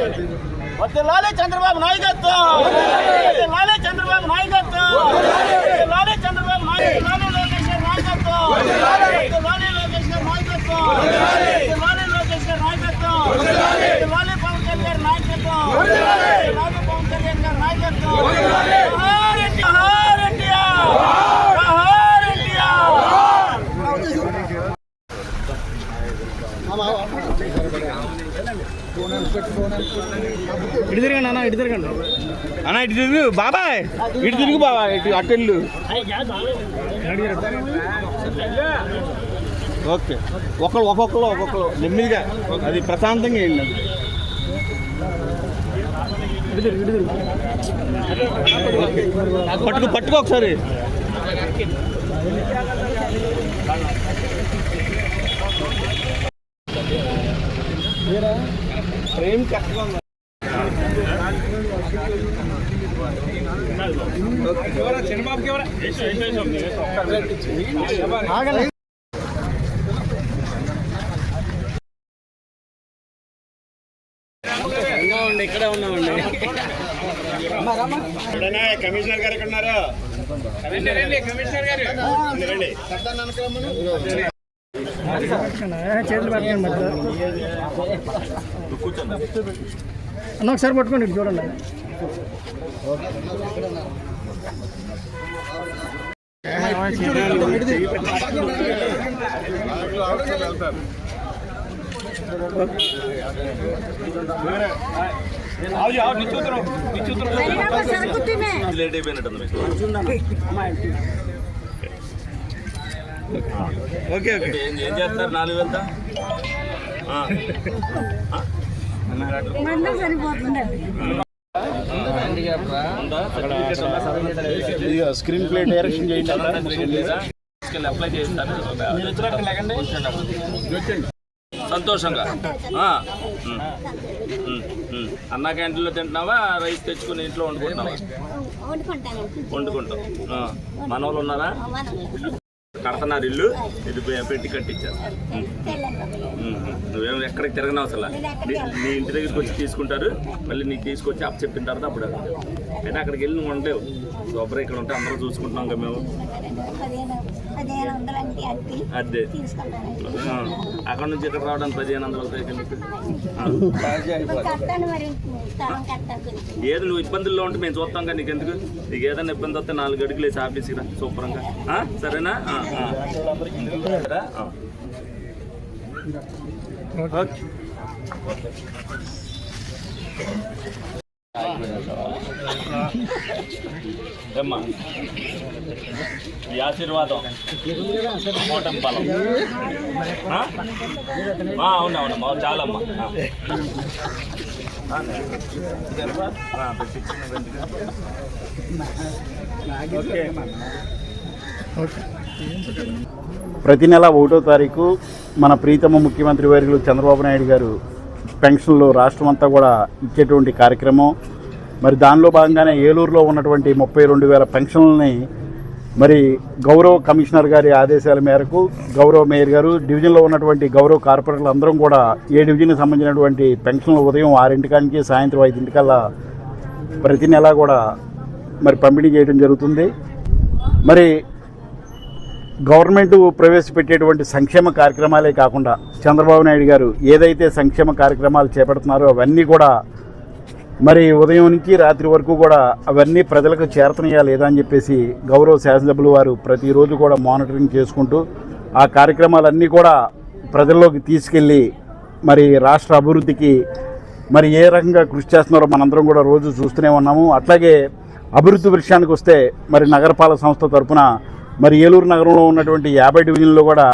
వర్ధిల్లాలి చంద్రబాబు నాయకత్వం. వర్ధిల్లాలి చంద్రబాబు నాయకత్వం. వర్ధిల్లాలి చంద్రబాబు నాయకత్వం లోకేష్ గారి నాయకత్వం. వర్ధిల్లాలి లోకేష్ గారి నాయకత్వం. వర్ధిల్లాలి లోకేష్ గారి నాయకత్వం. వర్ధిల్లాలి పవన్ కళ్యాణ్ గారి నాయకత్వం. వర్ధిల్లాలి పవన్ కళ్యాణ్ గారి నాయకత్వం. జోహార్ అన్న ఇటు తిరుగు బాబాయ్. ఇటు తిరుగు బాబాయ్. ఇటు అటెళ్ళు ఓకే. ఒకళ్ళు ఒక్కొక్కరు ఒక్కొక్కరు నెమ్మదిగా. అది ప్రశాంతంగా వెళ్ళండి పట్టుకు పట్టుకో పట్టుకో ఒకసారి కష్టంగా ఉంది ఇక్కడే ఉన్నామండి కమిషనర్ గారు ఎక్కడ ఉన్నారు చేతులు పెట్టండి అన్న ఒకసారి పట్టుకోండి చూడండి. లేట్ అయిపోయినట్టుంది మీకు ఓకే ఓకే ఏం ఏం చేస్తారు? నాలుగు వెళ్తా? మందం స్క్రీన్ ప్లే డైరెక్షన్ చేయండి అప్లై సంతోషంగా. అన్నా క్యాంటీన్లో తింటున్నావా? రైస్ తెచ్చుకుని ఇంట్లో వండుకుంటున్నావా? వండుకుంటాను వండుకుంటాం ఆ. మనోళ్ళు ఉన్నారా? కడుతున్నారు ఇల్లు ఇది పెట్టి కట్టించారు. నువ్వేం ఎక్కడికి తిరగనవు అసలు? నీ ఇంటి దగ్గరికి వచ్చి తీసుకుంటారు మళ్ళీ నీకు తీసుకొచ్చి అప్ చెప్పిన తర్వాత అప్పుడు అయితే అక్కడికి వెళ్ళి నువ్వు ఉండలేవు. సూపర్ ఇక్కడ ఉంటే అందరూ చూసుకుంటున్నాం కదా మేము. అదే. అక్కడ నుంచి ఇక్కడ రావడానికి పదిహేను వందలు ఏది నువ్వు ఇబ్బందుల్లో ఉంటే మేము చూస్తాం కదా నీకు ఎందుకు? నీకు ఏదైనా ఇబ్బంది వస్తే నాలుగు అడుగులు వేసి ఆఫీస్కి రా ఆ? సరేనా? ఈ ఆశీర్వాదం. మోటం బలం అవునవునమ్మా చాలమ్మా. Okay okay. ప్రతి నెల ఒకటో తారీఖు మన ప్రీతమ ముఖ్యమంత్రి వర్యులు చంద్రబాబు నాయుడు గారు పెన్షన్లు రాష్ట్రం అంతా కూడా ఇచ్చేటువంటి కార్యక్రమం. మరి దానిలో భాగంగానే ఏలూరులో ఉన్నటువంటి ముప్పై రెండు వేల పెన్షన్లని మరి గౌరవ కమిషనర్ గారి ఆదేశాల మేరకు గౌరవ మేయర్ గారు డివిజన్లో ఉన్నటువంటి గౌరవ కార్పొరేటర్లు అందరం కూడా ఏ డివిజన్కి సంబంధించినటువంటి పెన్షన్లు ఉదయం ఆరింటికానికి సాయంత్రం ఐదింటికల్లా ప్రతి నెల కూడా మరి పంపిణీ చేయడం జరుగుతుంది. మరి గవర్నమెంట్ ప్రవేశపెట్టేటువంటి సంక్షేమ కార్యక్రమాలే కాకుండా చంద్రబాబు నాయుడు గారు ఏదైతే సంక్షేమ కార్యక్రమాలు చేపడుతున్నారో అవన్నీ కూడా మరి ఉదయం నుంచి రాత్రి వరకు కూడా అవన్నీ ప్రజలకు చేరతనయ్యా లేదా అని చెప్పేసి గౌరవ శాసనసభ్యులు వారు ప్రతిరోజు కూడా మానిటరింగ్ చేసుకుంటూ ఆ కార్యక్రమాలన్నీ కూడా ప్రజల్లోకి తీసుకెళ్ళి మరి రాష్ట్ర అభివృద్ధికి మరి ఏ రకంగా కృషి చేస్తున్నారో మనందరం కూడా రోజు చూస్తూనే ఉన్నాము. అట్లాగే అభివృద్ధి విషయానికి వస్తే మరి నగరపాలక సంస్థ తరపున మరి ఏలూరు నగరంలో ఉన్నటువంటి యాభై డివిజన్లో కూడా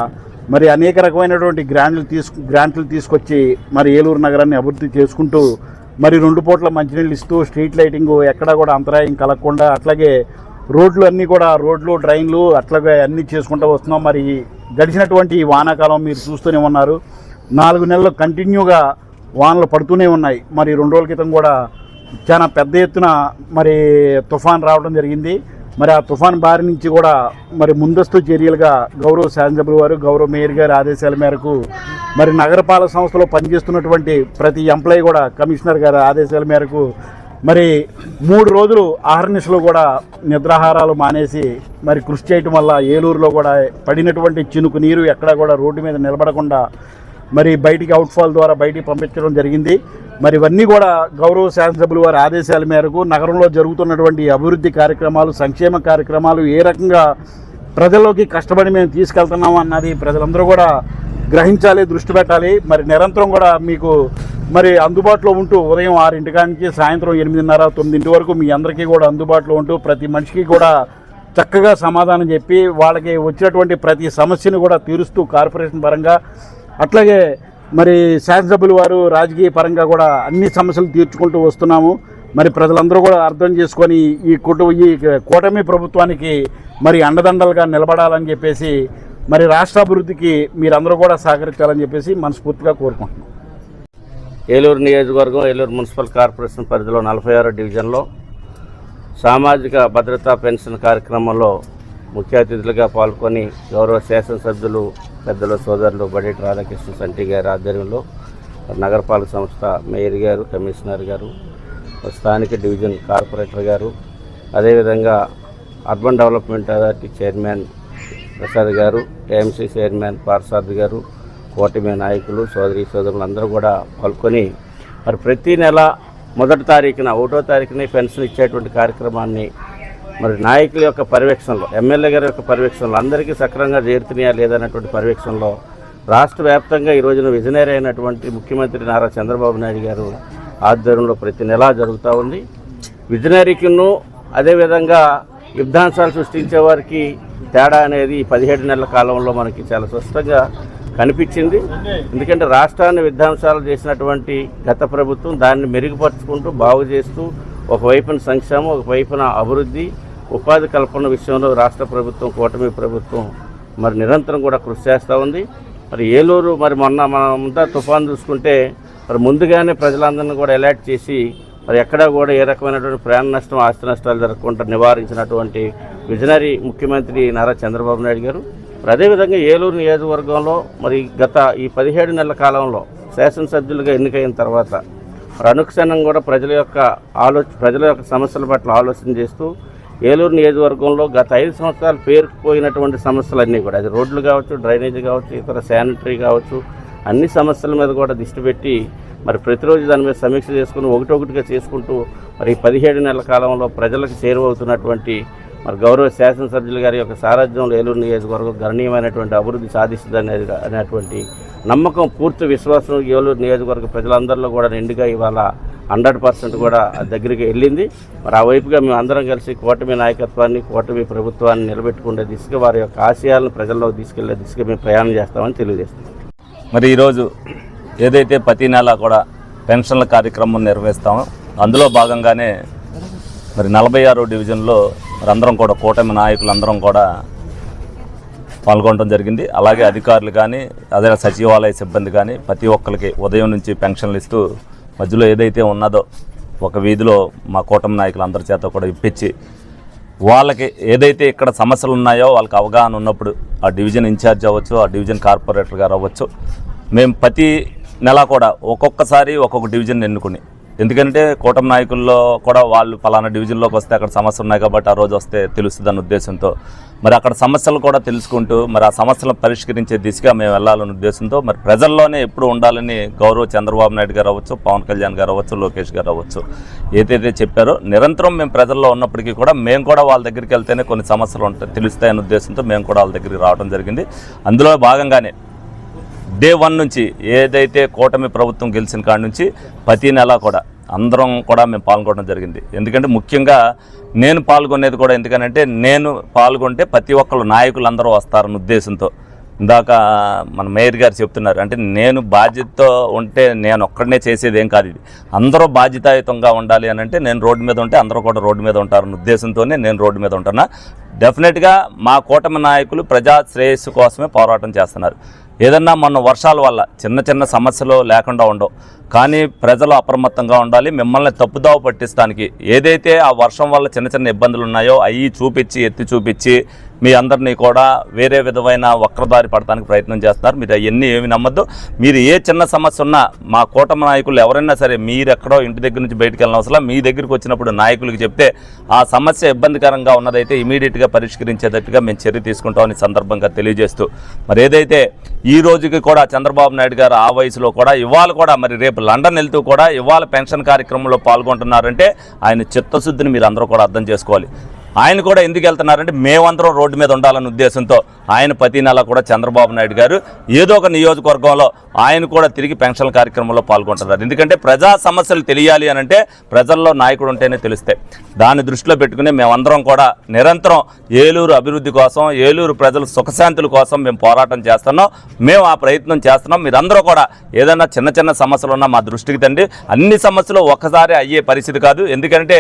మరి అనేక రకమైనటువంటి గ్రాంట్లు తీసుకు గ్రాంట్లు తీసుకొచ్చి మరి ఏలూరు నగరాన్ని అభివృద్ధి చేసుకుంటూ మరి రెండు పూట్ల మంచినీళ్ళు ఇస్తూ స్ట్రీట్ లైటింగ్ ఎక్కడా కూడా అంతరాయం కలగకుండా అట్లాగే రోడ్లు అన్నీ కూడా రోడ్లు డ్రైన్లు అట్లాగే అన్నీ చేసుకుంటూ వస్తున్నాం. మరి గడిచినటువంటి వానాకాలం మీరు చూస్తూనే ఉన్నారు. నాలుగు నెలలు కంటిన్యూగా వానలు పడుతూనే ఉన్నాయి. మరి రెండు రోజుల క్రితం కూడా చాలా పెద్ద ఎత్తున మరి తుఫాన్ రావడం జరిగింది. మరి ఆ తుఫాన్ బారి నుంచి కూడా మరి ముందస్తు చర్యలుగా గౌరవ శాసనసభ్యుల వారు గౌరవ మేయర్ గారి ఆదేశాల మేరకు మరి నగరపాలక సంస్థలో పనిచేస్తున్నటువంటి ప్రతి ఎంప్లాయీ కూడా కమిషనర్ గారి ఆదేశాల మేరకు మరి మూడు రోజులు ఆహర్నిశలు కూడా నిద్రాహారాలు మానేసి మరి కృషి చేయటం వల్ల ఏలూరులో కూడా పడినటువంటి చినుకు నీరు ఎక్కడా కూడా రోడ్డు మీద నిలబడకుండా మరి బయటికి అవుట్ఫాల్ ద్వారా బయటికి పంపించడం జరిగింది. మరి ఇవన్నీ కూడా గౌరవ శాసనసభ్యుల వారి ఆదేశాల మేరకు నగరంలో జరుగుతున్నటువంటి అభివృద్ధి కార్యక్రమాలు సంక్షేమ కార్యక్రమాలు ఏ రకంగా ప్రజల్లోకి కష్టపడి మేము తీసుకెళ్తున్నాం అన్నది ప్రజలందరూ కూడా గ్రహించాలి దృష్టి పెట్టాలి. మరి నిరంతరం కూడా మీకు మరి అందుబాటులో ఉంటూ ఉదయం ఆరింటికానికి సాయంత్రం ఎనిమిదిన్నర తొమ్మిదింటి వరకు మీ అందరికీ కూడా అందుబాటులో ఉంటూ ప్రతి మనిషికి కూడా చక్కగా సమాధానం చెప్పి వాళ్ళకి వచ్చినటువంటి ప్రతి సమస్యను కూడా తీరుస్తూ కార్పొరేషన్ పరంగా. అట్లాగే మరి శాసనసభ్యులు వారు రాజకీయ పరంగా కూడా అన్ని సమస్యలు తీర్చుకుంటూ వస్తున్నాము. మరి ప్రజలందరూ కూడా అర్థం చేసుకొని ఈ కుటుంబ ఈ కూటమి ప్రభుత్వానికి మరి అండదండలుగా నిలబడాలని చెప్పేసి మరి రాష్ట్ర అభివృద్ధికి మీరందరూ కూడా సహకరించాలని చెప్పేసి మనస్ఫూర్తిగా కోరుకుంటున్నాం. ఏలూరు నియోజకవర్గం ఏలూరు మున్సిపల్ కార్పొరేషన్ పరిధిలో నలభై ఆరో డివిజన్లో సామాజిక భద్రతా పెన్షన్ కార్యక్రమంలో ముఖ్య అతిథులుగా పాల్గొని గౌరవ శాసనసభ్యులు పెద్దల సోదరులు బడేటి రాధాకృష్ణ సంటి గారి ఆధ్వర్యంలో నగరపాలక సంస్థ మేయర్ గారు కమిషనర్ గారు స్థానిక డివిజన్ కార్పొరేటర్ గారు అదేవిధంగా urban development authority chairman Prasad గారు టీఎంసీ చైర్మన్ పార్సాద్ గారు కూటమి నాయకులు సోదరి సోదరులు అందరూ కూడా పాల్గొని మరి ప్రతి నెల మొదటి తారీఖున ఒకటో తారీఖున పెన్షన్ ఇచ్చేటువంటి కార్యక్రమాన్ని మరి నాయకుల యొక్క పర్యవేక్షణలో ఎమ్మెల్యే గారి యొక్క పర్యవేక్షణలో అందరికీ సక్రమంగా చేరుతున్నాయా లేదన్నటువంటి పర్యవేక్షణలో రాష్ట్ర వ్యాప్తంగా ఈ రోజున విజనరీ అయినటువంటి ముఖ్యమంత్రి నారా చంద్రబాబు నాయుడు గారు ఆధ్వర్యంలో ప్రతి నెలా జరుగుతూ ఉంది. విజనరీకిను అదేవిధంగా యుద్ధాంశాలు సృష్టించే వారికి తేడా అనేది పదిహేడు నెలల కాలంలో మనకి చాలా స్పష్టంగా కనిపించింది. ఎందుకంటే రాష్ట్రాన్ని విధ్వంసాలు చేసినటువంటి గత ప్రభుత్వం దాన్ని మెరుగుపరుచుకుంటూ బాగు చేస్తూ ఒకవైపున సంక్షేమం ఒకవైపున అభివృద్ధి ఉపాధి కల్పన విషయంలో రాష్ట్ర ప్రభుత్వం కూటమి ప్రభుత్వం మరి నిరంతరం కూడా కృషి చేస్తూ ఉంది. మరి ఏలూరు మరి మొన్న మనమంతా తుఫాన్ చూసుకుంటే మరి ముందుగానే ప్రజలందరినీ కూడా అలర్ట్ చేసి మరి ఎక్కడా కూడా ఏ రకమైనటువంటి ప్రాణ నష్టం ఆస్తి నష్టాలు జరగకుండా నివారించినటువంటి విజనరీ ముఖ్యమంత్రి నారా చంద్రబాబు నాయుడు గారు. మరి అదేవిధంగా ఏలూరు నియోజకవర్గంలో మరి గత ఈ పదిహేడు నెలల కాలంలో శాసనసభ్యులుగా ఎన్నికైన తర్వాత మరి అనుక్షణం కూడా ప్రజల యొక్క ఆలోచన ప్రజల యొక్క సమస్యల పట్ల ఆలోచన చేస్తూ ఏలూరు నియోజకవర్గంలో గత ఐదు సంవత్సరాలు పేరుకుపోయినటువంటి సమస్యలన్నీ కూడా అది రోడ్లు కావచ్చు డ్రైనేజీ కావచ్చు ఇతర శానిటరీ కావచ్చు అన్ని సమస్యల మీద కూడా దృష్టి పెట్టి మరి ప్రతిరోజు దాని మీద సమీక్ష చేసుకుని ఒకటొకటిగా చేసుకుంటూ మరి పదిహేడు నెలల కాలంలో ప్రజలకు చేరువవుతున్నటువంటి మరి గౌరవ శాసనసభ్యులు గారి యొక్క సారథ్యంలో ఏలూరు నియోజకవర్గం గణనీయమైనటువంటి అభివృద్ధి సాధిస్తుందని అనేటువంటి నమ్మకం పూర్తి విశ్వాసం ఏలూరు నియోజకవర్గ ప్రజలందరిలో కూడా నిండుగా ఇవాళ హండ్రెడ్ పర్సెంట్ కూడా దగ్గరికి వెళ్ళింది. మరి ఆ వైపుగా మేము అందరం కలిసి కూటమి నాయకత్వాన్ని కూటమి ప్రభుత్వాన్ని నిలబెట్టుకునే దిశగా వారి యొక్క ఆశయాలను ప్రజల్లోకి తీసుకెళ్ళే దిశగా మేము ప్రయాణం చేస్తామని తెలియజేస్తున్నాం. మరి ఈరోజు ఏదైతే ప్రతి నెల కూడా పెన్షన్ల కార్యక్రమం నిర్వహిస్తామో అందులో భాగంగానే మరి నలభై ఆరో డివిజన్లో మరి అందరం కూడా కూటమి నాయకులందరం కూడా పాల్గొనడం జరిగింది. అలాగే అధికారులు కానీ అదే సచివాలయ సిబ్బంది కానీ ప్రతి ఒక్కరికి ఉదయం నుంచి పెన్షన్లు ఇస్తూ మధ్యలో ఏదైతే ఉన్నదో ఒక వీధిలో మా కూటమి నాయకులు అందరి చేత కూడా ఇప్పించి వాళ్ళకి ఏదైతే ఇక్కడ సమస్యలు ఉన్నాయో వాళ్ళకి అవగాహన ఉన్నప్పుడు ఆ డివిజన్ ఇన్ఛార్జ్ అవ్వచ్చు ఆ డివిజన్ కార్పొరేటర్ గారు అవ్వచ్చు మేము ప్రతి నెల కూడా ఒక్కొక్కసారి ఒక్కొక్క డివిజన్ ఎన్నుకుని ఎందుకంటే కూటమి నాయకుల్లో కూడా వాళ్ళు ఫలానా డివిజన్లోకి వస్తే అక్కడ సమస్యలు ఉన్నాయి కాబట్టి ఆ రోజు వస్తే తెలుస్తుంది ఉద్దేశంతో. మరి అక్కడ సమస్యలు కూడా తెలుసుకుంటూ మరి ఆ సమస్యలను పరిష్కరించే దిశగా మేము వెళ్ళాలనే ఉద్దేశంతో మరి ప్రజల్లోనే ఎప్పుడు ఉండాలని గౌరవ చంద్రబాబు నాయుడు గారు అవ్వచ్చు పవన్ కళ్యాణ్ గారు అవ్వచ్చు లోకేష్ గారు అవ్వచ్చు ఏదైతే చెప్పారో నిరంతరం మేము ప్రజల్లో ఉన్నప్పటికీ కూడా మేము కూడా వాళ్ళ దగ్గరికి వెళ్తేనే కొన్ని సమస్యలు ఉంటాయి తెలుస్తాయనే ఉద్దేశంతో మేము కూడా వాళ్ళ దగ్గరికి రావడం జరిగింది. అందులో భాగంగానే డే వన్ నుంచి ఏదైతే కూటమి ప్రభుత్వం గెలిచిన కాడ నుంచి ప్రతి నెల కూడా అందరం కూడా మేము పాల్గొనడం జరిగింది. ఎందుకంటే ముఖ్యంగా నేను పాల్గొనేది కూడా ఎందుకనంటే నేను పాల్గొంటే ప్రతి ఒక్కరు నాయకులు అందరూ వస్తారన్న ఉద్దేశంతో. ఇందాక మన మేయర్ గారు చెప్తున్నారు అంటే నేను బాధ్యతతో ఉంటే నేను ఒక్కడనే చేసేది ఏం కాదు ఇది. అందరూ బాధ్యతాయుతంగా ఉండాలి అని అంటే నేను రోడ్డు మీద ఉంటే అందరూ కూడా రోడ్డు మీద ఉంటారన్న ఉద్దేశంతోనే నేను రోడ్డు మీద ఉంటున్నా. డెఫినెట్గా మా కూటమి నాయకులు ప్రజా శ్రేయస్సు కోసమే పోరాటం చేస్తున్నారు. ఏదన్నా మొన్న వర్షాల వల్ల చిన్న చిన్న సమస్యలు లేకుండా ఉండవు. కానీ ప్రజలు అప్రమత్తంగా ఉండాలి మిమ్మల్ని తప్పుదావ పట్టించడానికి. ఏదైతే ఆ వర్షం వల్ల చిన్న చిన్న ఇబ్బందులు ఉన్నాయో అవి చూపించి ఎత్తి చూపించి మీ అందరినీ కూడా వేరే విధమైన వక్రదారి పడటానికి ప్రయత్నం చేస్తున్నారు. మీరు అవన్నీ ఏమి నమ్మద్దు. మీరు ఏ చిన్న సమస్య ఉన్నా మా కూటమి నాయకులు ఎవరైనా సరే మీరు ఎక్కడో ఇంటి దగ్గర నుంచి బయటికి వెళ్ళిన అవసరం మీ దగ్గరికి వచ్చినప్పుడు నాయకులకు చెప్తే ఆ సమస్య ఇబ్బందికరంగా ఉన్నదైతే ఇమీడియట్గా పరిష్కరించేటట్టుగా మేము చర్య తీసుకుంటామని సందర్భంగా తెలియజేస్తూ మరి ఏదైతే ఈ రోజుకి కూడా చంద్రబాబు నాయుడు గారు ఆ వయసులో కూడా ఇవాళ కూడా మరి రేపు లండన్ వెళ్తూ కూడా ఇవాళ పెన్షన్ కార్యక్రమంలో పాల్గొంటున్నారంటే ఆయన చిత్తశుద్ధిని మీరు అందరూ కూడా అర్థం చేసుకోవాలి. ఆయన కూడా ఎందుకు వెళ్తున్నారంటే మేమందరం రోడ్డు మీద ఉండాలనే ఉద్దేశంతో ఆయన ప్రతి నెల కూడా చంద్రబాబు నాయుడు గారు ఏదో ఒక నియోజకవర్గంలో ఆయన కూడా తిరిగి పెన్షన్ కార్యక్రమంలో పాల్గొంటున్నారు. ఎందుకంటే ప్రజా సమస్యలు తెలియాలి అని అంటే ప్రజల్లో నాయకుడు ఉంటేనే తెలుస్తాయి. దాన్ని దృష్టిలో పెట్టుకుని మేమందరం కూడా నిరంతరం ఏలూరు అభివృద్ధి కోసం ఏలూరు ప్రజల సుఖశాంతుల కోసం మేము పోరాటం చేస్తున్నాం. మేము ఆ ప్రయత్నం చేస్తున్నాం. మీరందరూ కూడా ఏదైనా చిన్న చిన్న సమస్యలు ఉన్నా మా దృష్టికి తండి. అన్ని సమస్యలు ఒక్కసారి అయ్యే పరిస్థితి కాదు. ఎందుకంటే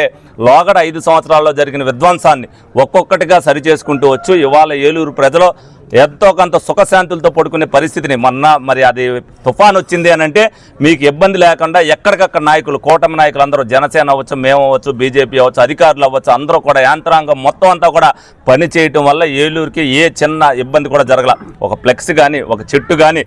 లోగడ ఐదు సంవత్సరాల్లో జరిగిన విధ్వంసాన్ని ఒక్కొక్కటిగా సరి చేసుకుంటూ వచ్చు. ఇవాళ ఏలూరు ప్రజలు ఎంతో కొంత సుఖశాంతులతో పడుకునే పరిస్థితిని మొన్న మరి అది తుఫాన్ వచ్చింది అని అంటే మీకు ఇబ్బంది లేకుండా ఎక్కడికక్కడ నాయకులు కూటమి నాయకులు అందరూ జనసేన అవ్వచ్చు మేము అవ్వచ్చు బీజేపీ అవ్వచ్చు అధికారులు అవ్వచ్చు అందరూ కూడా యాంత్రాంగం మొత్తం అంతా కూడా పని చేయటం వల్ల ఏలూరుకి ఏ చిన్న ఇబ్బంది కూడా జరగల. ఒక ఫ్లెక్స్ కానీ ఒక చెట్టు కానీ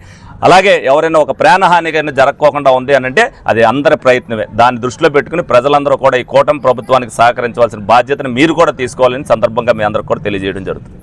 అలాగే ఎవరైనా ఒక ప్రాణహాని కానీ జరగకోకుండా ఉంది అని అంటే అది అందరి ప్రయత్నమే. దాన్ని దృష్టిలో పెట్టుకుని ప్రజలందరూ కూడా ఈ కూటమి ప్రభుత్వానికి సహకరించవలసిన బాధ్యతను మీరు కూడా తీసుకోవాలని సందర్భంగా మీ అందరికి కూడా తెలియజేయడం జరుగుతుంది.